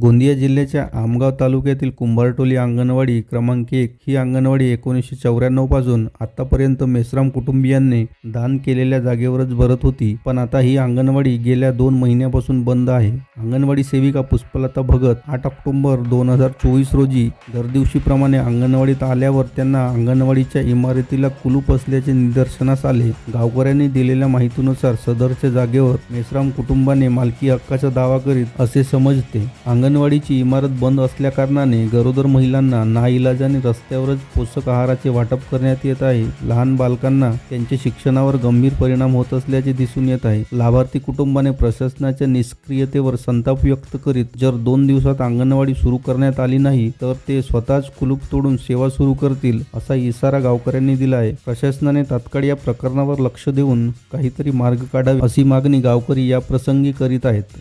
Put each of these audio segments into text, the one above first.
गोंदिया जिल्ह्याच्या आमगाव तालुक्यातील कुंभारटोली अंगणवाडी क्रमांक एक ही अंगणवाडी एकोणीसशे चौऱ्याण्णवपासून आतापर्यंत मेश्राम कुटुंबियांनी दान केलेल्या जागेवरच भरत होती पण आता ही अंगणवाडी गेल्या दोन महिन्यापासून बंद आहे. अंगणवाडी सेविका पुष्पलता भगत आठ ऑक्टोबर दोन हजार चोवीस रोजी दरदिवशीप्रमाणे अंगणवाडीत आल्यावर त्यांना अंगणवाडीच्या इमारतीला कुलूप असल्याचे निदर्शनास आले. गावकऱ्यांनी दिलेल्या माहितीनुसार सदरच्या जागेवर मेश्राम कुटुंबाने मालकी हक्काचा दावा करीत असे समजते. अंगण अंगणवाडीची इमारत बंद असल्याकारणाने गरोदर महिलांना नाईलाजाने रस्त्यावरच पोषक आहाराचे वाटप करण्यात येत आहे. लहान बालकांना त्यांच्या शिक्षणावर गंभीर परिणाम होत असल्याचे दिसून येत आहे. लाभार्थी कुटुंबाने प्रशासनाच्या निष्क्रियतेवर संताप व्यक्त करीत जर दोन दिवसात अंगणवाडी सुरू करण्यात आली नाही तर ते स्वतःच कुलूप तोडून सेवा सुरू करतील असा इशारा गावकऱ्यांनी दिला आहे. प्रशासनाने तात्काळ या प्रकरणावर लक्ष देऊन काहीतरी मार्ग काढावे अशी मागणी गावकरी या प्रसंगी करीत आहेत.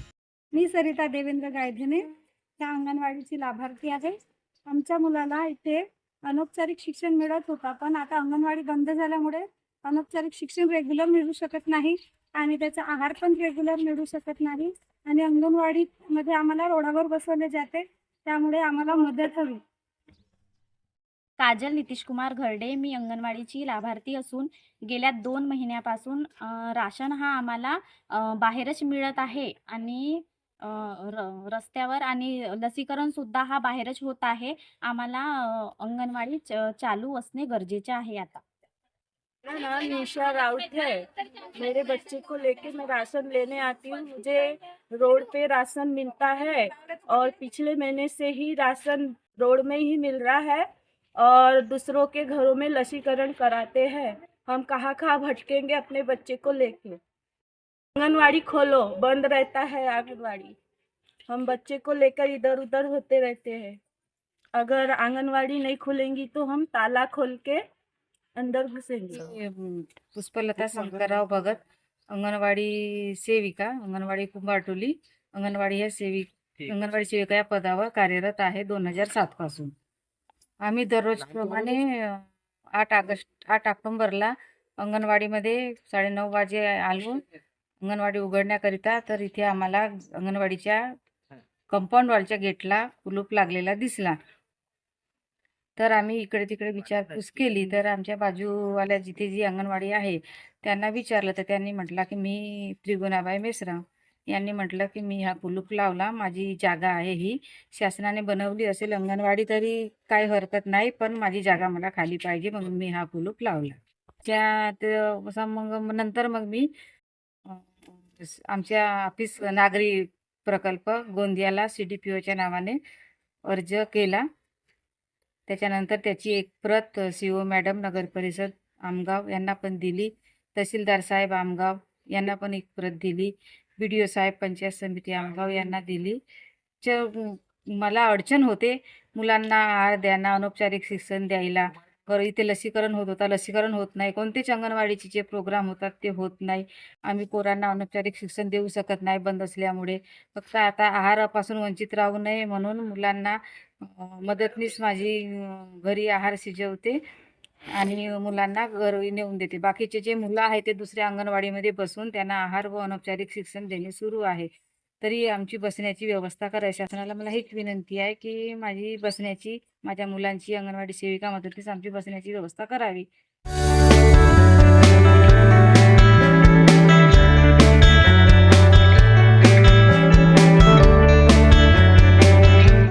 मी सरिता देवेंद्र गायधने त्या अंगणवाडीची लाभार्थी आहे आमच्या मुलाला इथे अनौपचारिक शिक्षण मिळत होता. पण आता अंगणवाडी बंद झाल्यामुळे अनौपचारिक शिक्षण रेग्युलर मिळू शकत नाही आणि त्याचा आहार पण रेग्युलर मिळू शकत नाही. आणि अंगणवाडीमध्ये आम्हाला रोडावर बसवले जाते. त्यामुळे आम्हाला मदत हवी. काजल नितीश कुमार घरडे मी अंगणवाडीची लाभार्थी असून गेल्या दोन महिन्यापासून राशन हा आम्हाला बाहेरच मिळत आहे. आणि रस्त्यावर आणि लसीकरणसुद्धा हा बाहेरच होत आहे. आम्हाला अंगणवाडी चालू असणे गरजेचे आहे आता. मेरा नाम निशा राउत है. मेरे बच्चे को लेके मैं राशन लेने आती हूँ. मुझे रोड पे राशन मिलता है और पिछले महीने से ही राशन रोड में ही मिल रहा है और दूसरों के घरों में लसीकरण कराते हैं। हम कहाँ कहाँ भटकेंगे अपने बच्चे को लेके? आंगनवाड़ी खोलो बंद रहता है आंगनवाड़ी। हम बच्चे को लेकर इधर उधर होते रहते हैं। अगर आंगनवाड़ी नहीं खुलेंगी तो हम ताला खोल के अंदर घुसेंगे। पुष्पलता शंकरराव भगत अंगणवाडी सेविका अंगणवाडी कुंभारटोली अंगणवाडी या सेविक अंगणवाडी सेविका या पदावर कार्यरत आहे दोन हजार सात पासून. आम्ही दररोज प्रमाणे अ, आठ ऑगस्ट आठ ऑक्टोंबरला अंगणवाडीमध्ये साडेनऊ वाजे आलो अंगणवाडी उघडण्याकरिता तर इथे आम्हाला अंगणवाडीच्या कंपाऊंड वॉलच्या गेटला कुलूप लागलेला दिसला. तर आम्ही इकडे तिकडे विचारपूस केली तर आमच्या बाजूवाल्या जिथे जी अंगणवाडी आहे त्यांना विचारलं तर त्यांनी म्हटलं की मी त्रिगुणाबाई मेसराम यांनी म्हटलं की मी हा कुलूप लावला माझी जागा आहे ही. शासनाने बनवली असेल अंगणवाडी तरी काही हरकत नाही पण माझी जागा मला खाली पाहिजे म्हणून मी हा कुलूप लावला. त्या मग नंतर मग मी आमच्या ऑफिस नागरी प्रकल्प गोंदियाला सी डी पी ओच्या नावाने अर्ज केला. त्याच्यानंतर त्याची एक प्रत सी ओ मॅडम नगर परिषद आमगाव यांना पण दिली. तहसीलदार साहेब आमगाव यांना पण एक प्रत दिली. बी डी ओ साहेब पंचायत समिती आमगाव यांना दिली. च मला अडचण होते. मुलांना आहार द्यायला अनौपचारिक शिक्षण द्यायला. बरं इथे लसीकरण होत होता लसीकरण होत नाही. कोणतेच अंगणवाडीचे जे प्रोग्राम होतात ते होत नाही. आम्ही पोरांना अनौपचारिक शिक्षण देऊ शकत नाही बंद असल्यामुळे. फक्त आता आहारापासून वंचित राहू नये म्हणून मुलांना मदतनीस माझी घरी आहार शिजवते आणि मुलांना घरी नेऊन देते. बाकीचे जे मुलं आहेत ते दुसऱ्या अंगणवाडीमध्ये बसून त्यांना आहार व अनौपचारिक शिक्षण देणे सुरू आहे. तरी आमची बसण्याची व्यवस्था करायची. शासनाला मला हीच विनंती आहे की माझी बसण्याची माझ्या मुलांची अंगणवाडी सेविका मदतीस आमची बसण्याची व्यवस्था करावी.